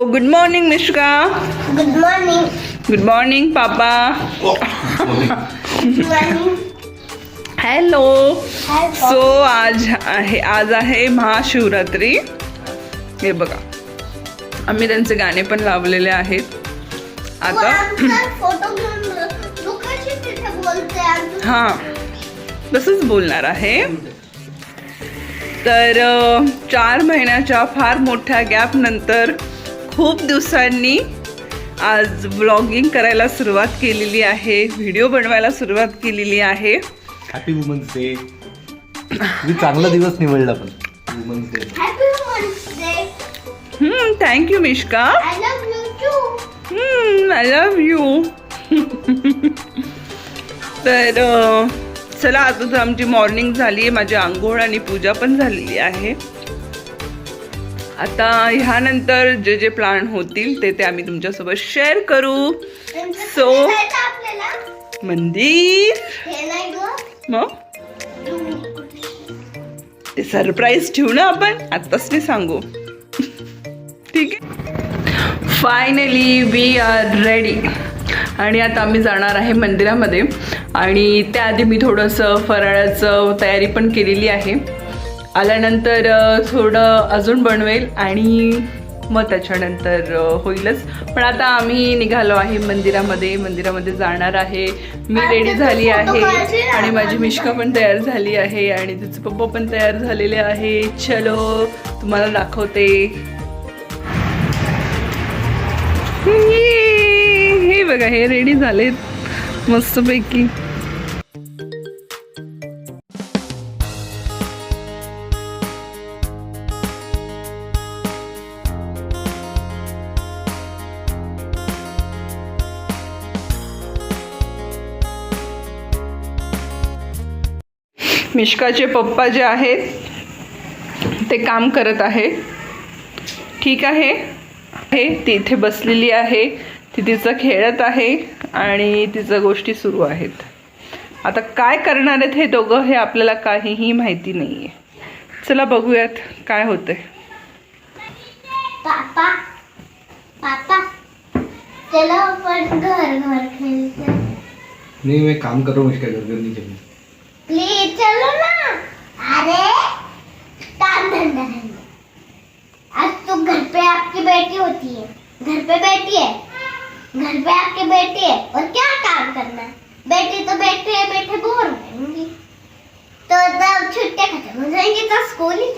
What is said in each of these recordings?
Good morning Mishka good morning good morning पापा hello so आज आहे आज आहे महाशिवरात्री. हे बघा. आम्ही त्यांचे गाणे पण लावलेले आहेत. आता फोटो घेऊन तू कशी तिथे बोलते आमचं हां. तसंच बोलणार आहे. तर चार महिन्याच्या फार मोठ्या गॅप नंतर खूप दिवसांनी आज ब्लॉगिंग करायला सुरुवात केलेली आहे. व्हिडिओ बनवायला सुरुवात केलेली आहे. हॅपी वुमन्स डे तुम्ही चांगला दिवस निवडला पण. Women's day thank you Mishka. I love you too I love you तर अ, चला आता तर आमची मॉर्निंग झाली आहे. माझी आंघोळ आणि पूजा पण झालेली आहे. आता ह्यानंतर जे जे प्लान होतील ते ते आम्ही तुमच्यासोबत शेअर करू. आपल्याला? मंदिर. मग? ते सरप्राईज ठेवू ना आपण? आत्ताच नाही सांगू. ठीक आहे? फायनली वी आर रेडी आणि आता आम्ही जाणार आहे मंदिरामध्ये. आणि त्याआधी मी थोडंसं फराळाचं तयारी पण केलेली आहे. आल्यानंतर थोडं अजून बनवेल आणि मग त्याच्यानंतर होईलच. पण आता आम्ही निघालो आहे मंदिरामध्ये. मंदिरामध्ये जाणार आहे. मी रेडी झाली आहे. आणि माझी मिश्का पण तयार झाली आहे आणि तिचे पप्पा पण तयार झालेले आहे. चलो तुम्हाला दाखवते. हे बघा हे रेडी झालेत मस्तपैकी. मिश्काचे पप्पा जे आहेत ते काम करत आहे. ठीक आहे. आहे ती इथे बसलेली आहे. ती तिचं खेळत आहे आणि तिचं गोष्टी सुरू आहेत. आता काय करणार आहेत हे दोघं हे आपल्याला काहीही माहिती नाही आहे चला बघूयात काय होतंय. पापा पापा चलो अपन घर घर खेलते हैं। नहीं मैं काम कर रहा हूँ इसका घर घर नहीं चलना प्लीज चलो.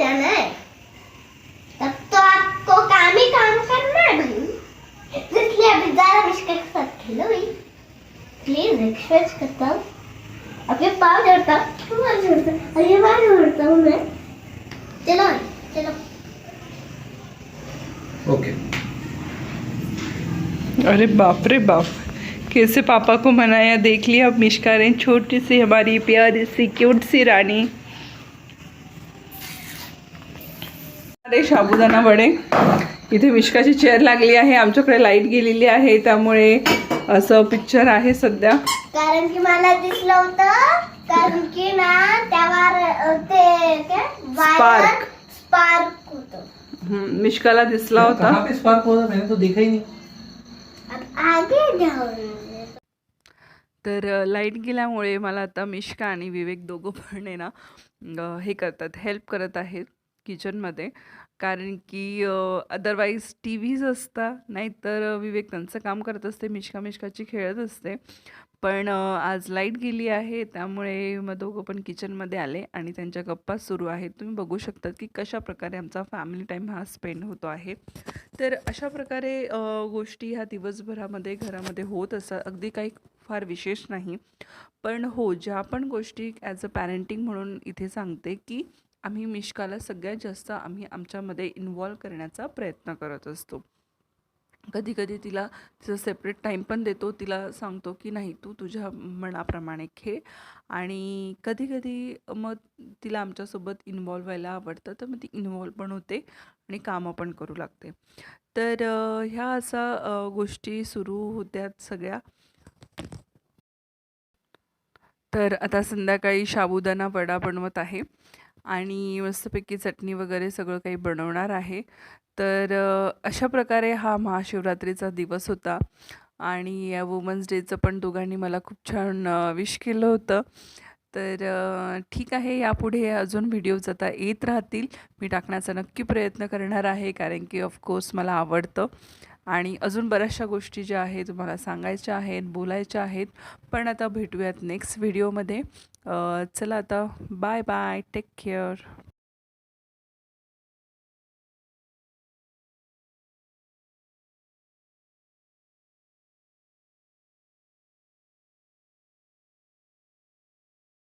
जाना है तब तो आपको काम ही काम करना है भाई। इसलिए अभी ज़्यादा के साथ खेलो भाई। प्लीज़ रिक्वेस्ट करता हूँ। पाँव जोड़ता हूँ। पाँव जोड़ता और ये बार जोड़ता हूँ मैं। चलो चलो। ओके अरे बाप रे बाप। कैसे पापा को मनाया देख लिया अब मिश्का ने छोटी सी हमारी प्यारी सी क्यूट सी रानी। साबुदाणा वडे. इथे मिश्काची चेअर लागली आहे. आमच्याकडे लाइट गेलेली आहे. त्यामुळे असं पिक्चर आहे सध्या. कारण की मला दिसलं होतं. कारण की ना त्यावर ते काय Spark. स्पार्क होतं. हम्म, मिश्काला दिसला होता. कहाँ पे स्पार्क हुआ था? मैंने तो देखा ही नहीं. अब आगे जाऊंगे. तर लाइट गेल्यामुळे मला आता मिश्का आणि विवेक दोघं पण आहे ना अ, हे करतात हेल्प करत आहेत. किचनमध्ये कारण की अदरवाईज टी व्हीज असता नाहीतर विवेक त्यांचं काम करत असते मिशका मिश्काची खेळत असते. पण आज लाइट गेली आहे त्यामुळे मग दोघं पण किचनमध्ये आले आणि त्यांच्या गप्पा सुरू आहेत. तुम्ही बघू शकतात की कशा प्रकारे आमचा फॅमिली टाईम हा स्पेंड होतो आहे. तर अशा प्रकारे गोष्टी ह्या दिवसभरामध्ये घरामध्ये होत असतात अगदी काही फार विशेष नाही. पण हो ज्या पण गोष्टी ॲज अ पॅरेंटिंग म्हणून इथे सांगते की आम्ही मिश्काला सगळ्यात जास्त आम्ही आमच्यामध्ये इन्वॉल्व करण्याचा प्रयत्न करत असतो. कधी कधी तिला तिचं सेपरेट टाईम पण देतो. तिला सांगतो की नाही तू तुझ्या मनाप्रमाणे खेळ. आणि कधी कधी मग तिला आमच्यासोबत इन्वॉल्व व्हायला आवडतं तर मग ती इन्वॉल्व पण होते आणि कामं पण करू लागते. तर ह्या असा गोष्टी सुरू होत्यात सगळ्या. तर आता संध्याकाळी साबुदाणा वडा बनवत आहे. आणि मस्तपैकी चटणी वगैरे सगळं काही बनवणार आहे. तर अशा प्रकारे हा महाशिवरात्रीचा दिवस होता आणि या वुमन्स डेचं पण दोघांनी मला खूप छान विश केलं होतं. तर ठीक आहे यापुढे अजून व्हिडिओज आता येत राहतील. मी टाकण्याचा नक्की प्रयत्न करणार आहे कारण की ऑफकोर्स मला आवडतं. आणि अजून बऱ्याचशा गोष्टी ज्या आहेत तुम्हाला सांगायच्या आहेत बोलायच्या आहेत पण आता भेटूयात नेक्स्ट व्हिडिओमध्ये चला आता बाय बाय टेक केअर